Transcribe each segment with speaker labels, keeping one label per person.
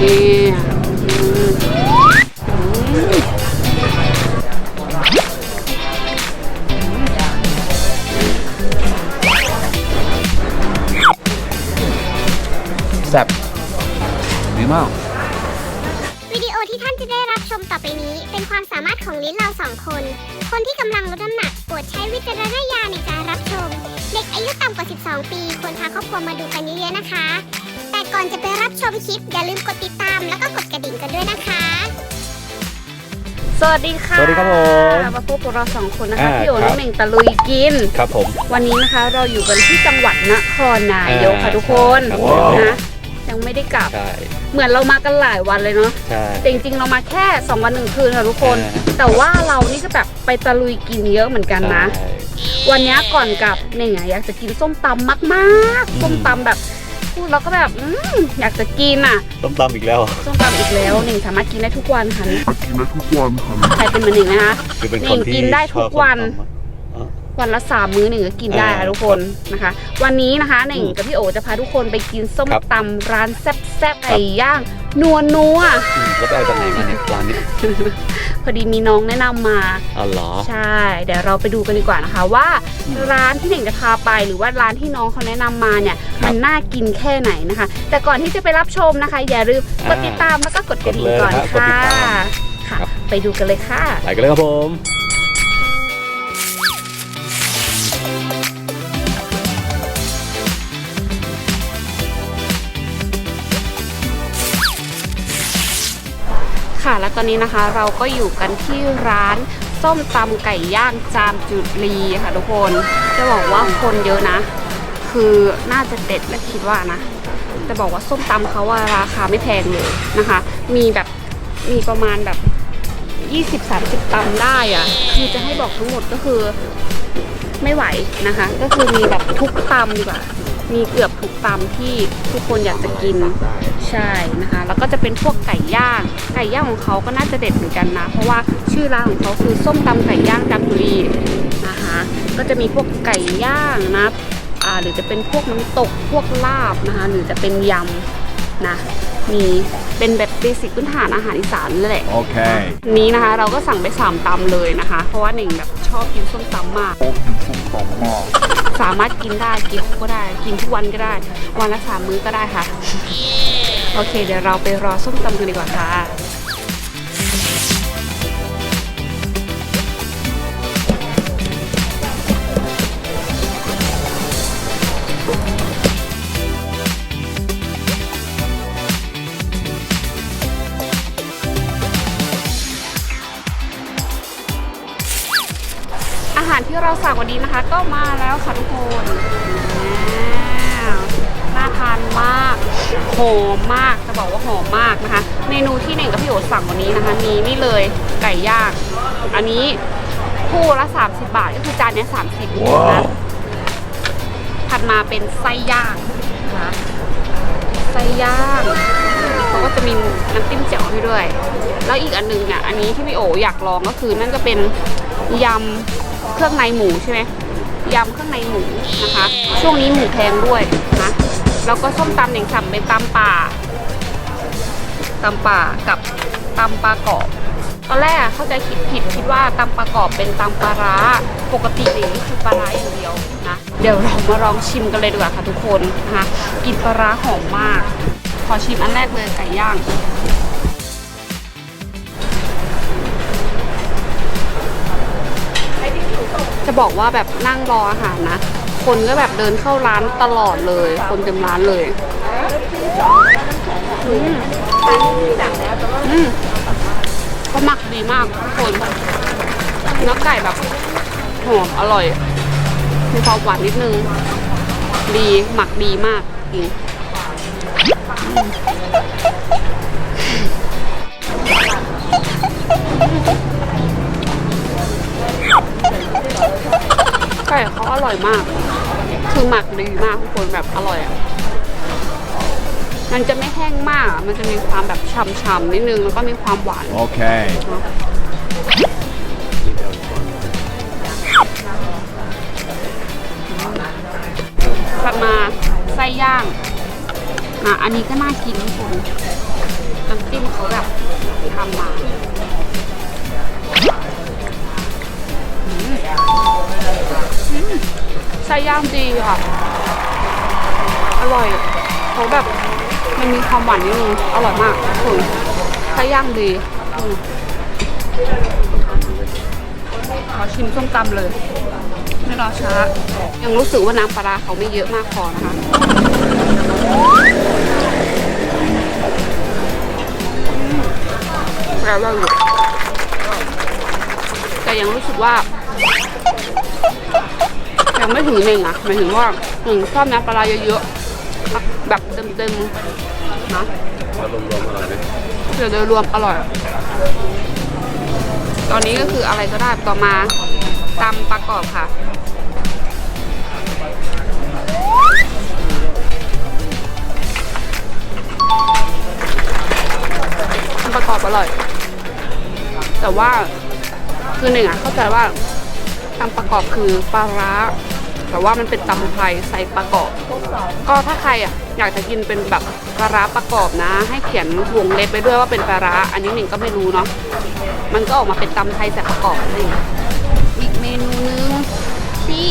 Speaker 1: นี่
Speaker 2: แซ่บดีมาก
Speaker 3: วิดีโอที่ท่านจะได้รับชมต่อไปนี้ เป็นความสามารถของลิ้นเราสองคน คนที่กำลังลดน้ำหนักโปรดใช้วิจารณญาณในการรับชม เด็กอายุต่ำกว่า 12 ปี ควรพาครอบครัวมาดูกันเยอะๆนะคะ แต่ก่อนจะไปรับชมคลิป อย่าลืมกดติดตาม แล้วก็กดกระดิ่งกันด้วยนะคะ
Speaker 1: สวัสดีค่ะ
Speaker 2: สวัสดีครับผม
Speaker 1: มาพบกับเราสองคนนะคะ
Speaker 2: อ่า
Speaker 1: พี่โอ๋
Speaker 2: ครั
Speaker 1: น้
Speaker 2: บ
Speaker 1: องเหม่งตะลุยกิน
Speaker 2: ครับผม
Speaker 1: วันนี้นะคะเราอยู่กันที่จังหวัดนครนายกค่ะ
Speaker 2: อ่า
Speaker 1: ทุกคน
Speaker 2: ครับผม
Speaker 1: นะยังไม่ได้กลับ
Speaker 2: ใช่
Speaker 1: เหมือนเรามากันหลายวันเลยเนาะ
Speaker 2: ใช่
Speaker 1: แต่จริงๆเรามาแค่2วันหนึ่งคืนค่ะทุกคน
Speaker 2: อ่า
Speaker 1: แต่ว่าเรานี่ก็แบบไปตะลุยกินเยอะเหมือนกันนะ
Speaker 2: ใช่
Speaker 1: วันนี้ก่อนกลับเนี่ยอยากจะกินส้มตำมาก
Speaker 2: อืม
Speaker 1: ๆส้มตำแบบ พูดแล้วก็แบบอืมอยากจะกินอะ
Speaker 2: ต้มตำอีกแล้ว
Speaker 1: ส้มตำอีกแล้วหนึ่งสามารถกินได้ทุกวันค่ะ
Speaker 4: กินได้ทุกวันค่ะ
Speaker 1: ใครเป็นเหมือนหนึ่งนะคะ
Speaker 2: คือเป็น
Speaker 1: นี่
Speaker 2: คนที่
Speaker 1: กินได้ทุก
Speaker 2: ชอบ
Speaker 1: วัน
Speaker 2: ส้มตำอะอ๋อ
Speaker 1: วันละสามมื้อหนึ่งก็กินได้
Speaker 2: อ่า
Speaker 1: ค่ะทุกคนนะคะ วันนี้นะคะหนึ่ง
Speaker 2: อืม
Speaker 1: กับพี่โอจะพาทุกคนไปกินส้ม
Speaker 2: ครับ
Speaker 1: ตำร้านแซ่บๆไก่ย่างนัวนัว
Speaker 2: อืมแล้วไปเอาจากไหนมาเนี่ยร้านนี้
Speaker 1: ๆพอดีมีน้องแนะนำมา
Speaker 2: อ๋อเหรอ
Speaker 1: ใช่ เดี๋ยวเราไปดูกันดีกว่านะคะว่า ร้านที่หนึ่งจะพาไปหรือว่าร้านที่น้องเขาแนะนำมาเนี่ย
Speaker 2: ครับ
Speaker 1: มันน่ากินแค่ไหนนะคะ แต่ก่อนที่จะไปรับชมนะคะ อย่าลืมกดติดตามแล้วก็กดกระดิ่งก่อน
Speaker 2: กดเลยนะฮะกด
Speaker 1: ค่ะ
Speaker 2: ติดตาม
Speaker 1: ค่ะ
Speaker 2: ครับ
Speaker 1: ไปดูกันเลยค่ะ
Speaker 2: ไปกันเลยครับผม
Speaker 1: ตอนนี้นะคะเราก็อยู่กันที่ร้านส้มตำไก่ย่างจามจุรีค่ะทุกคน จะบอกว่าคนเยอะนะ คือน่าจะเด็ดและคิดว่านะ จะบอกว่าส้มตำเขาว่าราคาไม่แพงเลยนะคะ มีแบบมีประมาณแบบ 20-30ตำได้อะคือจะให้บอกทั้งหมดก็คือไม่ไหวนะคะ ก็คือมีแบบทุกตำดีกว่า มีเกือบทุกตำที่ทุกคนอยากจะกินใช่นะคะ แล้วก็จะเป็นพวกไก่ย่าง ไก่ย่างของเขาก็น่าจะเด็ดเหมือนกันนะ เพราะว่าชื่อร้านของเขาคือส้มตำไก่ย่างจามจุรีนะคะก็จะมีพวกไก่ย่างนะอ่าหรือจะเป็นพวกน้ำตกพวกลาบนะคะ หรือจะเป็นยำนะมี เป็นแบบเบสิกพื้นฐานอาหารอีสานนั่นแหละ
Speaker 4: โอเค
Speaker 1: นี้นะคะ เราก็สั่งไปสามตำเลยนะคะ เพราะว่าหนึ่งแบบชอบกินส้มตำมาก
Speaker 4: โอ้กินส้มตำมาก
Speaker 1: สามารถกินได้กี่ก็ได้ กินทุกวันก็ได้ วันละสามมื้อก็ได้ค่ะ โอเค เดี๋ยวเราไปรอส้มตำกันดีกว่าค่ะ เราสั่งวันนี้นะคะก็มาแล้วค่ะทุกคนว้าวน่าทานมากหอมมากจะบอกว่าหอมมากนะคะ เมนูที่หนึ่งกับพี่โอสั่งวันนี้นะคะ มีนี่เลยไก่ย่างอันนี้คู่ละ 30 บาทก็คือจานเนี้ย30นะถัดมาเป็นไส้ย่างนะคะไส้ย่างเขาก็จะมีน้ำจิ้มแจ่วให้ด้วย แล้วอีกอันหนึงอะอันนี้ที่พี่โออยากลองก็คือนั่นก็เป็นยำ เครื่องในหมูใช่ไหมยำเครื่องในหมูนะคะ ช่วงนี้หมูแพงด้วยนะแล้วก็ส้มตำหนึ่งสั่งเป็นตำป่าตำป่ากับตำปลากรอบตอนแรกเข้าใจผิดผิดคิดว่าตำปลากรอบเป็นตำปลาร้าปกติเลยนี่คือปลาร้าอย่างเดียวนะเดี๋ยวเรามาลองชิมกันเลยดีกว่าค่ะทุกคนนะคะกินปลาร้าหอมมาก ขอชิมอันแรกเลยไก่ย่าง จะบอกว่าแบบนั่งรออาหารนะ คนก็แบบเดินเข้าร้านตลอดเลย คนเต็มร้านเลยอืมอืมเขาหมักดีมากทุกคนเนื้อไก่แบบหอมอร่อย มีความหวานนิดนึง ดีหมักดีมากจริง ไก่เขาอร่อยมาก คือหมักดีมากทุกคนแบบอร่อยอะมันจะไม่แห้งมากอะมันจะมีความแบบฉ่ำๆนิดนึงแล้วก็มีความหวาน
Speaker 4: โอเค
Speaker 1: ถัดมาไส้ย่างอะอันนี้ก็น่ากินทุกคนน้ำจิ้มเขาแบบทำมา ไส้ย่างดีค่ะ อร่อยเขาแบบมันมีความหวานนิดนึงอร่อยมากคุณไส้ย่างดีขอชิมส้มตำเลย ไม่รอช้า ยังรู้สึกว่าน้ำปลาเขาไม่เยอะมากพอนะคะ แล้วเรา แต่ยังรู้สึกว่ายังไม่ถึงหนึ่งอะหมายถึงว่าหนึ่งชอบน้ำปลาร้าเยอะๆแบบเต็มๆนะ
Speaker 2: แล้วรวมๆอร่อยไหม
Speaker 1: เดี๋ยวโดยรวมอร่อย ตอนนี้ก็คืออะไรก็ได้ต่อมาตำประกอบค่ะตำประกอบอร่อย แต่ว่า คือหนึ่งอะเข้าใจว่าตำประกอบคือปลาร้า แต่ว่ามันเป็นตำไทยใส่ประกอบ ก็ถ้าใครอะอยากจะกินเป็นแบบปลาร้าประกอบนะ ให้เขียนวงเล็บไปด้วยว่าเป็นปลาร้า อันนี้หนึ่งก็ไม่รู้เนาะมันก็ออกมาเป็นตำไทยใส่ประกอบนั่นเองอีกเมนูนึงที่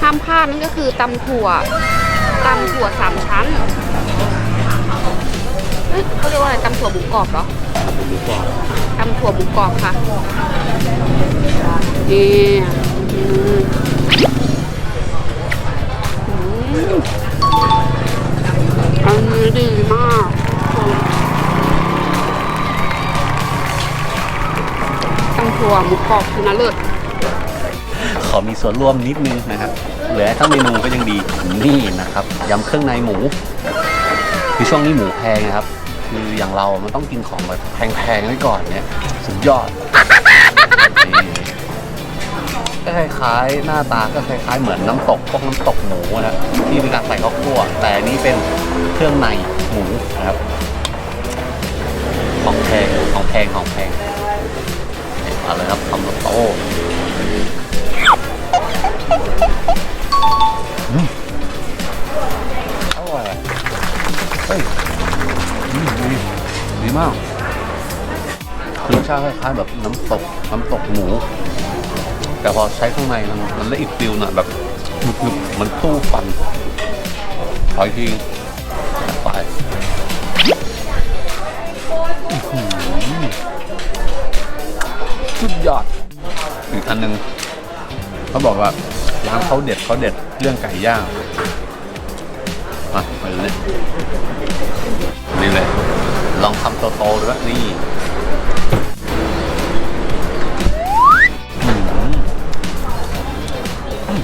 Speaker 1: ห้ามพลาดนั่นก็คือตำถั่วตำถั่วสามชั้น อ้ยเขาเรียกว่าอะไรตำถั่วหมูกรอบเหรอ
Speaker 2: หมูกรอบ
Speaker 1: ตำถั่วหมูกรอบค่ะนี่อืมอืมอันนี้ดีมากตำถั่วหมูกรอบคือน่าเลิศ
Speaker 2: ขอมีส่วนร่วมนิดนึงนะครับเหลือทั้งเมนูก็ยังดีนี่นะครับยำเครื่องในหมูคือช่วงนี้หมูแพงนะครับ คืออย่างเรา มันต้องกินของแบบแพงๆไว้ก่อนเนี่ย สุดยอดก็คล้ายๆ หน้าตาก็คล้ายๆ เหมือนน้ำตกพวกน้ำตกหมูนะที่มีการใส่ข้าวคั่ว แต่อันนี้เป็นเครื่องในหมูนะครับของแพงของแพงของแพงเอาเลยครับคำโตๆอร่อยเฮ้ย อืมดีดีมากรสชาติคล้ายๆแบบน้ำตกน้ำตกหมู แต่พอใช้ข้างในมันมันละอีกฟิลน่อยแบบหนึบๆมันตู้ฟันขออีกทีไปอือสุดยอดอีกอันหนึ่งเขาบอกว่าร้านเขาเด็ดเขาเด็ดเรื่องไก่ย่างมาไปเลย นี่เลย ลองทำโตๆดูว่านี่อืมอืม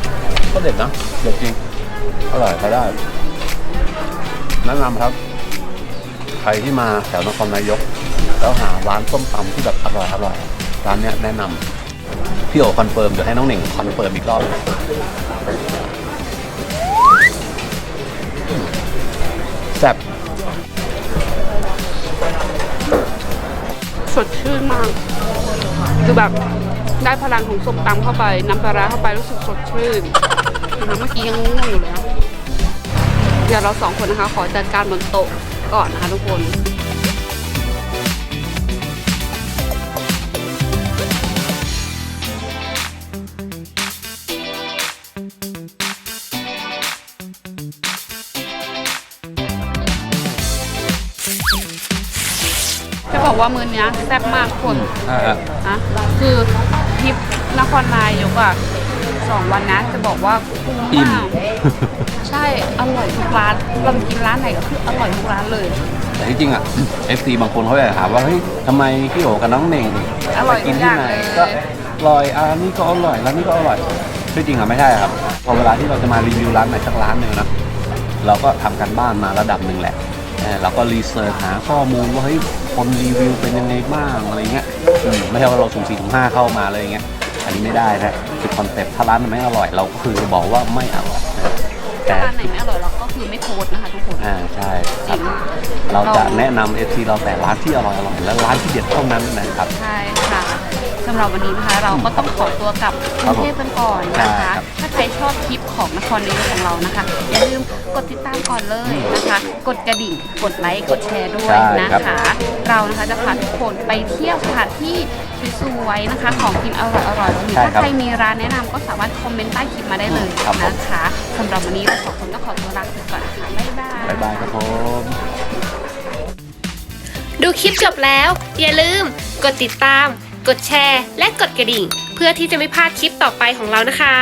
Speaker 2: ก็เด็ดนะ เด็ดจริง อร่อยใช้ได้แนะนำครับ ใครที่มาแถวนครนายก แล้วหาร้านส้มตำที่แบบอร่อยอร่อยร้านเนี้ยแนะนำพี่โอคอนเฟิร์มเดี๋ยวให้น้องหนึ่งคอนเฟิร์มอีกรอบ
Speaker 1: สดชื่นมาก คือแบบได้พลังของส้มตำเข้าไป น้ำปลาร้าเข้าไปรู้สึกสดชื่นนะเมื่อกี้ยังง่วงอยู่เลยนะเดี๋ยวเราสองคนนะคะ ขอจัดการบนโต๊ะก่อนนะคะทุกคน ว่ามื้อเนี้ยแซ่บมากทุกคน
Speaker 2: อ่า
Speaker 1: นะคือทริปนครนายกอะสองวันนะจะบอกว่าคุ้ม
Speaker 2: อิ่ม
Speaker 1: มากใช่อร่อยทุกร้านเราไปกินร้านไหนก็คืออร่อยทุกร้านเลย
Speaker 2: แต่ที่จริงอะ FC บางคนเขาอยากถามว่าเฮ้ยทำไมพี่โอกับน้องเน่ง
Speaker 1: อร่อย
Speaker 2: ไปกินที่ไหน
Speaker 1: ทุกอย่างเลย
Speaker 2: ก็อร่อยอ่านี่ก็อร่อยร้านนี้ก็อร่อยที่จริงอะไม่ใช่ครับพอเวลาที่เราจะมารีวิวร้านไหนสักร้านหนึ่งนะเราก็ทำกันบ้านมาระดับหนึ่งแหละเออเราก็รีเสิร์ชหาข้อมูลว่าเฮ้ย คนรีวิวเป็นยังไงบ้างอะไรเงี้ยอืมไม่ใช่ว่าเราสุ่มสี่สุ่มห้าเข้ามาเลยอย่างเงี้ย อันนี้ไม่ได้นะคือคอนเซ็ปต์ถ้าร้านมันไม่อร่อยเราก็คือบอกว่าไม่อร่อยนะแต่
Speaker 1: ร้านไหนไม่อร่อยเราก็คือไม่โพสต์นะคะทุกคน
Speaker 2: อ่าใช่ค
Speaker 1: จ
Speaker 2: รั
Speaker 1: ริ
Speaker 2: บ
Speaker 1: ง
Speaker 2: เราจะแนะนำ FC เราแต่ร้านที่อร่อยอร่อยและร้านที่เด็ดเท่านั้นนะครับ
Speaker 1: ใช่ค่ะ สำหรับวันนี้นะคะเราก็ต้องขอตัวกลับกรุงเทพกันก่อนนะ
Speaker 2: ใช่
Speaker 1: คะ
Speaker 2: ครับ
Speaker 1: ถ้าใครชอบคลิปของนครนายกของเรานะคะ อย่าลืมกดติดตามก่อนเลยนะคะ กดกระดิ่ง กดไลค์ กดแชร์ด้วยนะคะ เรานะคะจะพาทุกคนไปเที่ยวสถานที่สวยๆนะคะ ของกินอร่อยๆวันนี้ถ้าใครมีร้านแนะนำก็สามารถคอมเมนต์ใต้คลิปมาได้เลยนะคะสำหรับวันนี้เราสองคนต้องขอตัวลาไปก่อนนะคะบ๊ายบาย
Speaker 2: บ๊ายบายครับผม
Speaker 5: ดูคลิปจบแล้ว อย่าลืมกดติดตาม กดแชร์ และกดกระดิ่ง เพื่อที่จะไม่พลาดคลิปต่อไปของเรานะคะ